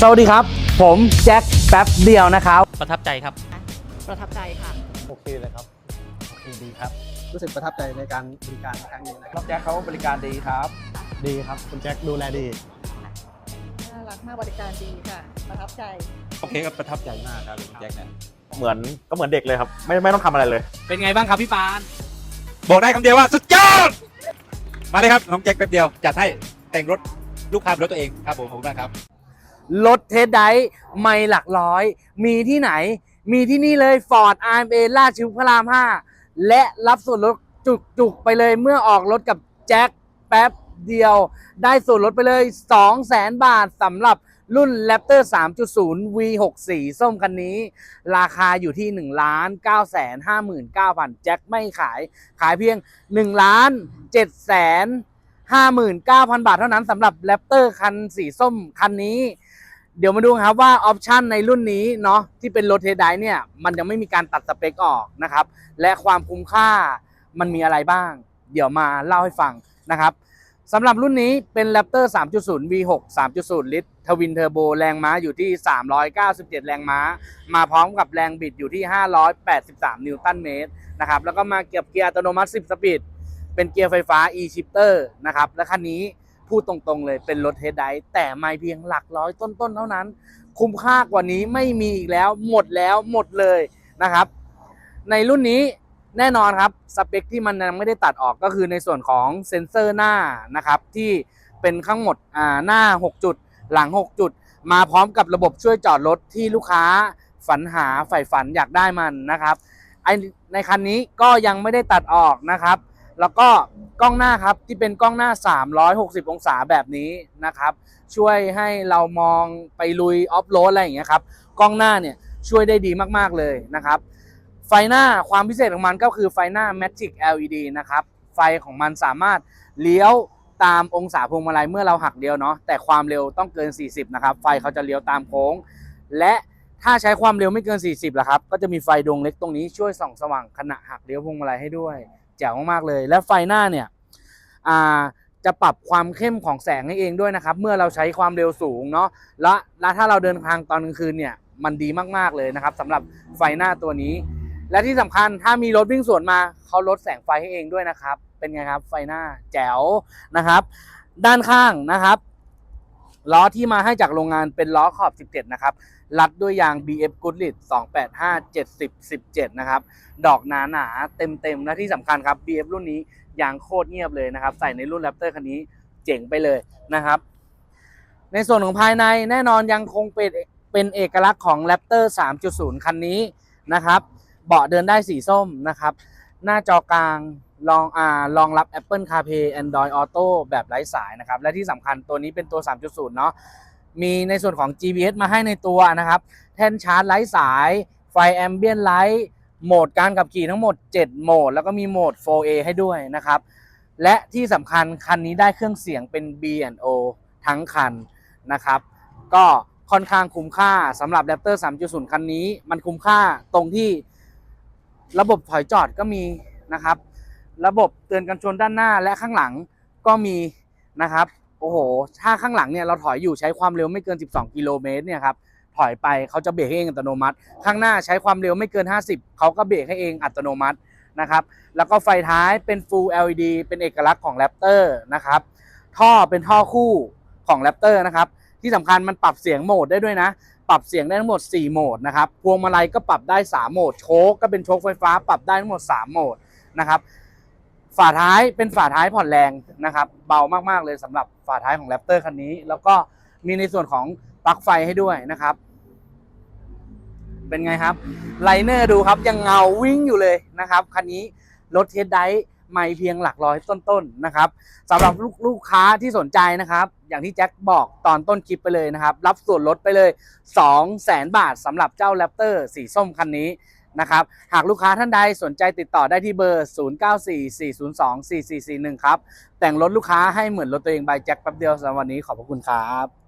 สวัสดีครับ ผมแจ็คแป๊บเดียวนะครับ ประทับใจครับ ประทับใจค่ะ โอเคเลยครับ โอเคดีครับ รู้สึกประทับใจในการบริการครั้งนี้นะคน้รัอบงแจ็คเขาบริการดีครับ ดีครับคุณแจ็คดูแลดี น่ารักมากบริการดีค่ะ ประทับใจ โอเคครับประทับใจมากครับคุณแจ็คเนี่ยเหมือนก็เหมือนเด็กเลยครับ ไม่ไม่ต้องทำอะไรเลย เป็นไงบ้างครับพี่ปาน บอกได้คำเดียวว่าสุดยอด มาเลยครับน้องแจ็คแป๊บเดียวจัดให้แต่งรถลูกค้าเป็นรถตัวเองครับผมผมนะครับ รถเทสไดร์ไม่หลักร้อย มีที่ไหน มีที่นี่เลย Ford RMA ลาดชิวพระราม 5 และรับส่วนลดจุกๆ ไปเลยเมื่อออกรถกับแจ็คแป๊บเดียว ได้ส่วนลดไปเลย 200,000 บาทสำหรับรุ่น Raptor 3.0 V6 สีส้มคันนี้ ราคาอยู่ที่1ล้าน9 5 9 0 0 0 แจ็คไม่ขาย ขายเพียง1ล้าน7แสน59,000 บาทเท่านั้นสำหรับ Raptor คันสีส้มคันนี้ เดี๋ยวมาดูครับว่าออปชันในรุ่นนี้เนาะที่เป็นรถเทสไดเนี่ยมันยังไม่มีการตัดสเปคออกนะครับ และความคุ้มค่ามันมีอะไรบ้าง เดี๋ยวมาเล่าให้ฟังนะครับสำหรับรุ่นนี้เป็น Raptor 3.0 V6 3.0 ลิตรทวินเทอร์โบแรงม้าอยู่ที่ 397 แรงม้า มาพร้อมกับแรงบิดอยู่ที่ 583 นิวตันเมตรนะครับแล้วก็มาเก็บเกียร์อัตโนมัติ 10 สปีดเป็นเกียร์ไฟฟ้า e-shifter นะครับและคันนี้ พูดตรงๆเลยเป็นรถเทสไดแต่ไม่เพียงหลักร้อยต้นๆเท่านั้น คุ้มค่ากว่านี้ไม่มีอีกแล้วหมดแล้วหมดเลยนะครับ ในรุ่นนี้แน่นอนครับสเปคที่มันยังไม่ได้ตัดออกก็คือในส่วนของเซ็นเซอร์หน้านะครับ ที่เป็นข้างหมดอ่าหน้า 6 จุด หลัง 6 จุด มาพร้อมกับระบบช่วยจอดรถที่ลูกค้าฝันหาใฝ่ฝันอยากได้มันนะครับไอในคันนี้ก็ยังไม่ได้ตัดออกนะครับ แล้วก็กล้องหน้าครับที่เป็นกล้องหน้า 360 องศาแบบนี้นะครับ ช่วยให้เรามองไปลุยออฟโรดอะไรอย่างเงี้ยครับกล้องหน้าเนี่ยช่วยได้ดีมากๆเลยนะครับ ไฟหน้าความพิเศษของมันก็คือไฟหน้า Magic LED นะครับ ไฟของมันสามารถเลี้ยวตามองศาพวงมาลัยเมื่อเราหักเลี้ยวเนาะแต่ความเร็วต้องเกิน 40 นะครับ ไฟเขาจะเลี้ยวตามโค้ง และถ้าใช้ความเร็วไม่เกิน 40ล่ะครับ ก็จะมีไฟดวงเล็กตรงนี้ช่วยส่องสว่างขณะหักเลี้ยวพวงมาลัยให้ด้วย แจ๋วมากๆเลย และไฟหน้าเนี่ยจะปรับความเข้มของแสงให้เองด้วยนะครับ เมื่อเราใช้ความเร็วสูงเนาะและและถ้าเราเดินทางตอนกลางคืนเนี่ยมันดีมากๆเลยนะครับสำหรับไฟหน้าตัวนี้ และที่สำคัญถ้ามีรถวิ่งสวนมาเขาลดแสงไฟให้เองด้วยนะครับ เป็นไงครับไฟหน้าแจ๋วนะครับ ด้านข้างนะครับ ล้อที่มาให้จากโรงงานเป็นล้อขอบ 17 นะครับ รัดด้วยยาง BF Goodrich 285 70 17 นะครับ ดอกหนาหนาๆเต็มเต็มๆและที่สำคัญครับ BF รุ่นนี้ยางโคตรเงียบเลยนะครับ ใส่ในรุ่น Raptor คันนี้เจ๋งไปเลยนะครับ ในส่วนของภายในแน่นอนยังคงเป็นเป็นเอกลักษณ์ของ Raptor 3.0 คันนี้นะครับ เบาะเดินได้สีส้มนะครับ หน้าจอกลาง รองอ่ารองรับ Apple CarPlay Android Auto แบบไร้สายนะครับ และที่สำคัญตัวนี้เป็นตัว 3.0 เนาะมีในส่วนของ GPS มาให้ในตัวนะครับ แท่นชาร์จไร้สาย ไฟแอมเบียนไลท์โหมดการขับขี่ทั้งหมด 7 โหมด แล้วก็มีโหมด 4A ให้ด้วยนะครับ และที่สำคัญคันนี้ได้เครื่องเสียงเป็น B&O ทั้งคันนะครับ ก็ค่อนข้างคุ้มค่าสำหรับ Raptor 3.0 คันนี้ มันคุ้มค่าตรงที่ระบบถอยจอดก็มีนะครับ ระบบเตือนกันชนด้านหน้าและข้างหลังก็มีนะครับโอ้โห ถ้าข้างหลังเนี่ยเราถอยอยู่ใช้ความเร็วไม่เกิน 12 กิโลเมตรเนี่ยครับถอยไปเขาจะเบรกให้เองอัตโนมัติ ข้างหน้าใช้ความเร็วไม่เกิน 50 เขาก็เบรกให้เองอัตโนมัตินะครับ แล้วก็ไฟท้ายเป็น Full LED เป็นเอกลักษณ์ของ Raptor นะครับ ท่อเป็นท่อคู่ของ Raptor นะครับ ที่สำคัญมันปรับเสียงโหมดได้ด้วยนะ ปรับเสียงได้ทั้งหมด 4 โหมดนะครับ พวงมาลัยก็ปรับได้ 3 โหมด โชคก็เป็นโชคไฟฟ้า ปรับได้ทั้งหมด 3 โหมดนะครับ ฝาท้ายเป็นฝาท้ายผ่อนแรงนะครับ เบามากๆเลยสำหรับฝาท้ายของ Raptor คันนี้ แล้วก็มีในส่วนของปลั๊กไฟให้ด้วยนะครับ เป็นไงครับไลเนอร์ดูครับยังเงาวิ่งอยู่เลยนะครับคันนี้รถเทสไดไม่เพียงหลักร้อยต้นๆนะครับสำหรับลูกลูกค้าที่สนใจนะครับ อย่างที่แจ็คบอกตอนต้นคลิปไปเลยนะครับ รับส่วนลดไปเลย 2 0 0แสนบาทสำหรับเจ้าแรปเตอร์สีส้มคันนี้ นะครับ หากลูกค้าท่านใดสนใจติดต่อได้ที่เบอร์ 0944024441 ครับ แต่งรถลูกค้าให้เหมือนรถตัวเองบายแจ็คแป๊บเดียวสำหรับวันนี้ขอบพระคุณครับ